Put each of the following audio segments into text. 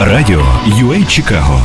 Радіо UA Чикаго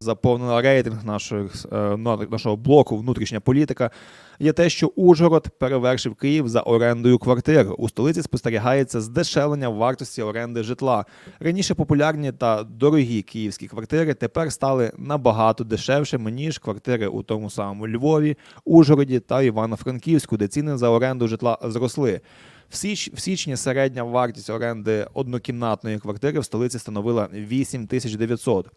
заповнила рейтинг нашого, е, нашого блоку внутрішня політика, є те, що Ужгород перевершив Київ за орендою квартир. У столиці спостерігається здешевлення вартості оренди житла. Раніше популярні та дорогі київські квартири тепер стали набагато дешевшими, ніж квартири у тому самому Львові, Ужгороді та Івано-Франківську, де ціни за оренду житла зросли. В, січ, в січні середня вартість оренди однокімнатної квартири в столиці становила 8900.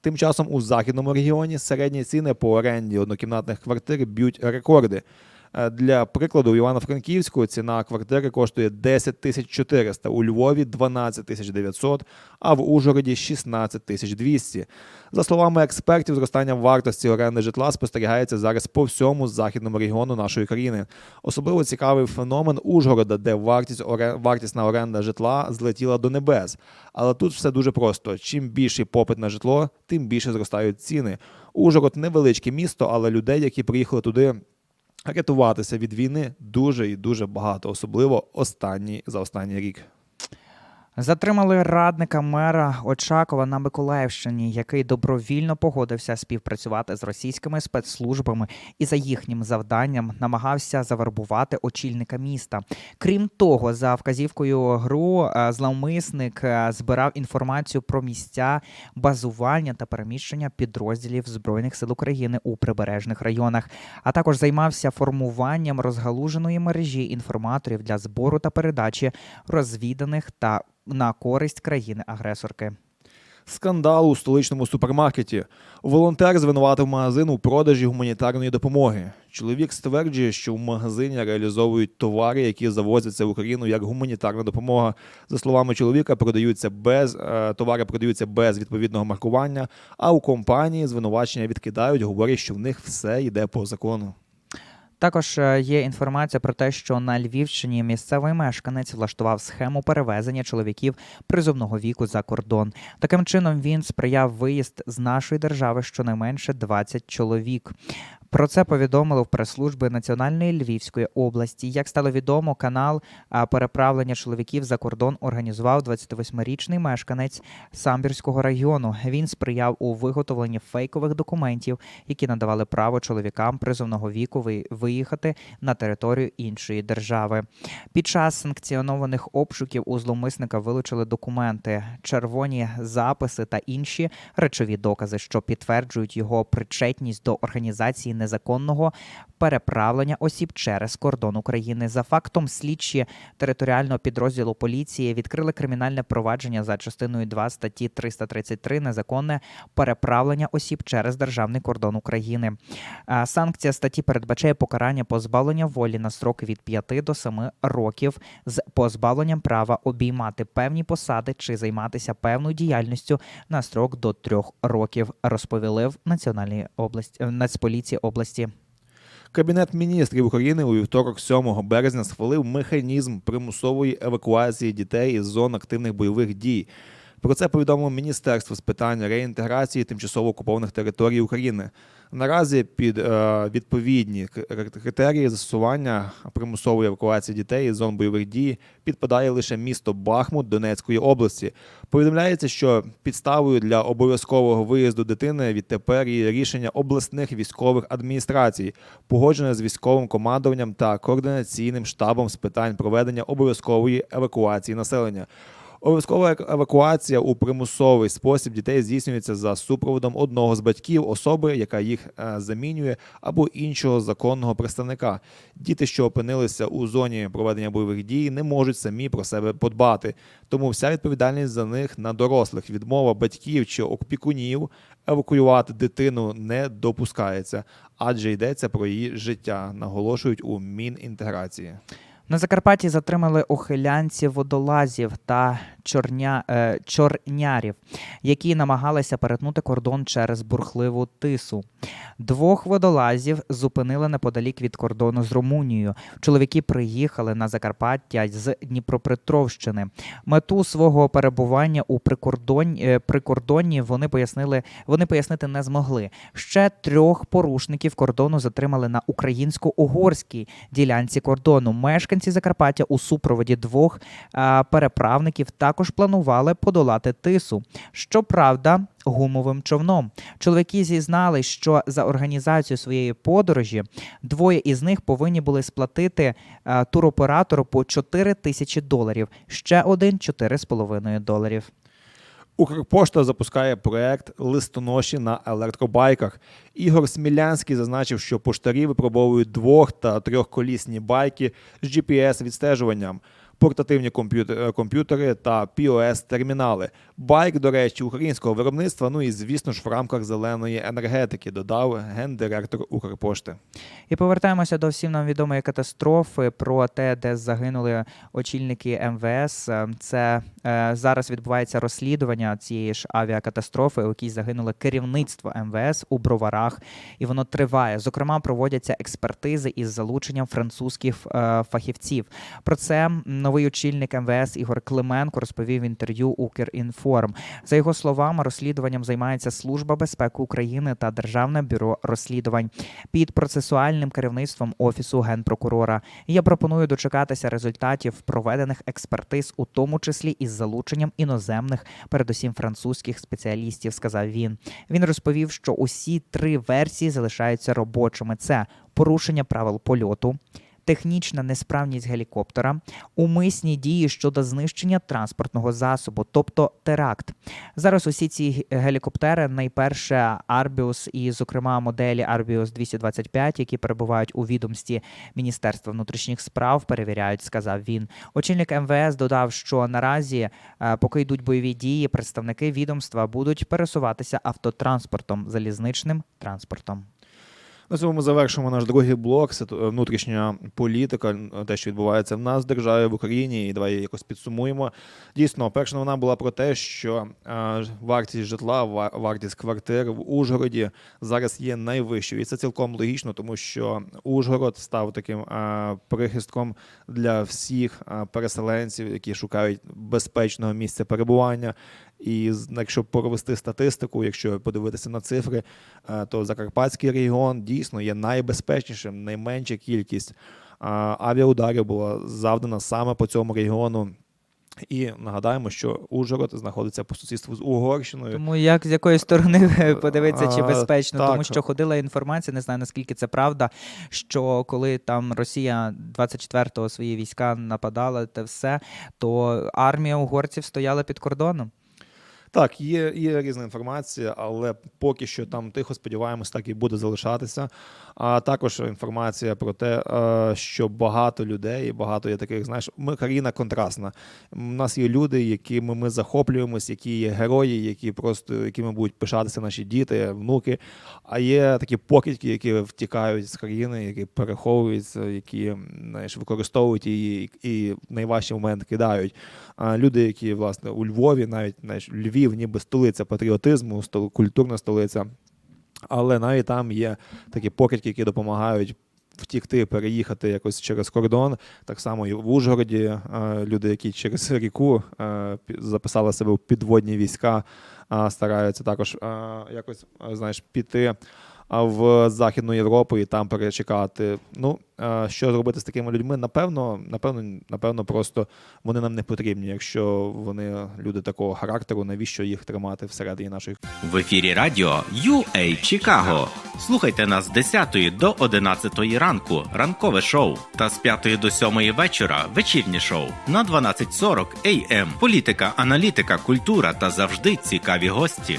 Тим часом у західному регіоні середні ціни по оренді однокімнатних квартир б'ють рекорди. Е, Для прикладу, в Івано-Франківську ціна квартири коштує 10 тисяч 400, у Львові 12 тисяч 900, а в Ужгороді 16 тисяч 200. За словами експертів, зростання вартості оренди житла спостерігається зараз по всьому західному регіону нашої країни. Особливо цікавий феномен Ужгорода, де вартість вартісна оренда житла злетіла до небес. Але тут все дуже просто: чим більший попит на житло, тим більше зростають ціни. Ужгород невеличке місто, але людей, які приїхали туди рятуватися від війни, дуже і дуже багато, особливо останній за останній рік. Затримали радника мера Очакова на Миколаївщині, який добровільно погодився співпрацювати з російськими спецслужбами і за їхнім завданням намагався завербувати очільника міста. Крім того, за вказівкою ГРУ е, зловмисник е, збирав інформацію про місця базування та переміщення підрозділів збройних сил України у прибережних районах, а також займався формуванням розгалуженої мережі інформаторів для збору та передачі розвіданих та на користь країни-агресорки. Скандал у столичному супермаркеті. Волонтер звинуватив магазин у продажі гуманітарної допомоги. Чоловік стверджує, що в магазині реалізовують товари, які завозяться в Україну як гуманітарна допомога. За словами чоловіка, продаються без е, товари продаються без відповідного маркування. А у компанії звинувачення відкидають, говорять, що в них все йде по закону. Також е, є інформація про те, що на Львівщині місцевий мешканець влаштував схему перевезення чоловіків призовного віку за кордон. Таким чином він сприяв виїзд з нашої держави щонайменше 20 чоловік. Про це повідомили в прес-службі Національної Львівської області. Як стало відомо, канал переправлення чоловіків за кордон організував 28-річний мешканець Самбірського району. Він сприяв у виготовленні фейкових документів, які надавали право чоловікам призовного віку виїхати на територію іншої держави. Під час санкціонованих обшуків у зловмисника вилучили документи, червоні записи та інші речові докази, що підтверджують його причетність до організації незаконного переправлення осіб через кордон України. За фактом слідчі територіального підрозділу поліції відкрили кримінальне провадження за частиною 2 статті 333 незаконне переправлення осіб через державний кордон України. Санкція статті передбачає покарання позбавлення волі на строки від 5 до 7 років з позбавленням права обіймати певні посади чи займатися певною діяльністю на строк до 3 років, розповіли в Національній області Нацполіції області. Кабінет міністрів України у вівторок, 7 березня, схвалив механізм примусової евакуації дітей із зон активних бойових дій. Про це повідомило Міністерство з питань реінтеграції тимчасово окупованих територій України. Наразі під е, відповідні критерії застосування примусової евакуації дітей із зон бойових дій підпадає лише місто Бахмут Донецької області. Повідомляється, що підставою для обов'язкового виїзду дитини відтепер є рішення обласних військових адміністрацій, погоджене з військовим командуванням та координаційним штабом з питань проведення обов'язкової евакуації населення. Обов'язкова евакуація у примусовий спосіб дітей здійснюється за супроводом одного з батьків особи, яка їх е, замінює, або іншого законного представника. Діти, що опинилися у зоні проведення бойових дій, не можуть самі про себе подбати. Тому вся відповідальність за них на дорослих. Відмова батьків чи опікунів евакуювати дитину не допускається, адже йдеться про її життя, наголошують у Мінінтеграції. На Закарпатті затримали ухилянців водолазів та чорня, е, чорнярів, які намагалися перетнути кордон через бурхливу тису. Двох водолазів зупинили неподалік від кордону з Румунією. Чоловіки приїхали на Закарпаття з Дніпропетровщини. Мету свого перебування у прикордонні, е, прикордонні вони пояснили, вони пояснити не змогли. Ще трьох порушників кордону затримали на українсько-угорській ділянці кордону. Мешканці мешканці Закарпаття у супроводі двох переправників також планували подолати тису. Щоправда, гумовим човном. Чоловіки зізнали, що за організацію своєї подорожі двоє із них повинні були сплатити туроператору по 4 тисячі доларів, ще один 4,5 доларів. Укрпошта запускає проект листоноші на електробайках. Ігор Смілянський зазначив, що поштарі випробовують двох та трьохколісні байки з GPS-відстежуванням, портативні е, комп'ютери та POS-термінали. Байк, до речі, українського виробництва. Ну і звісно ж в рамках зеленої енергетики, додав гендиректор Укрпошти. І повертаємося до всім нам відомої катастрофи про те, де загинули очільники МВС. Це е, зараз відбувається розслідування цієї ж авіакатастрофи, у якій загинуло керівництво МВС у Броварах, і воно триває. Зокрема, проводяться експертизи із залученням французьких е, фахівців. Про це м, новий очільник МВС Ігор Клименко розповів інтерв'ю Укрінформ. За його словами, розслідуванням займається Служба безпеки України та Державне бюро розслідувань під процесуальним керівництвом офісу генпрокурора. Я пропоную дочекатися результатів проведених експертиз, у тому числі із залученням іноземних, передусім французьких спеціалістів. Сказав він. Він розповів, що усі три версії залишаються робочими: це порушення правил польоту. Технічна несправність гелікоптера, умисні дії щодо знищення транспортного засобу, тобто теракт. Зараз усі ці гелікоптери, найперше Арбіус і, зокрема, моделі Арбіус 225, які перебувають у відомстві Міністерства внутрішніх справ, перевіряють, сказав він. Очільник МВС додав, що наразі, е, поки йдуть бойові дії, представники відомства будуть пересуватися автотранспортом, залізничним транспортом. На цьому ми завершимо наш другий блок. Ситу- Внутрішня політика, те, що відбувається в нас в державі в Україні, і давай якось підсумуємо. Дійсно, перша новина була про те, що е, вартість житла, вартість квартир в Ужгороді зараз є найвищою, і це цілком логічно, тому що Ужгород став таким е, прихистком для всіх е, переселенців, які шукають безпечного місця перебування. І якщо провести статистику, якщо подивитися на цифри, е, то Закарпатський регіон дійсно є найбезпечнішим, найменша кількість авіаударів була завдана саме по цьому регіону. І нагадаємо, що Ужгород знаходиться по сусідству з Угорщиною. Тому як з якої сторони подивитися, чи А, безпечно, так. тому що ходила інформація, не знаю наскільки це правда. Що коли там Росія 24-го свої війська нападала, те все, то армія угорців стояла під кордоном. Так, є, є різна інформація, але поки що там тихо сподіваємось, так і буде залишатися. А також інформація про те, е, що багато людей, багато є таких, знаєш, ми країна контрастна. У нас є люди, якими ми захоплюємось, які є герої, які просто якими будуть пишатися наші діти, внуки. А є такі покидьки, які втікають з країни, які переховуються, які знаєш, використовують її і в найважчий момент кидають. А люди, які власне у Львові, навіть знаєш, Львів, ніби столиця патріотизму, культурна столиця. Але навіть там є такі покидьки, які допомагають втікти, переїхати якось через кордон. Так само і в Ужгороді е, люди, які через ріку е, записали себе в підводні війська, стараються також е, якось знаєш, піти в Західну Європу і там перечекати. Ну, е, що зробити з такими людьми? Напевно, напевно, напевно, просто вони нам не потрібні. Якщо вони люди такого характеру, навіщо їх тримати всередині нашої В ефірі радіо UA Чикаго. Слухайте нас з 10 до 11 ранку, ранкове шоу, та з 5 до 7 вечора вечірнє шоу на 12.40 AM. Політика, аналітика, культура та завжди цікаві гості.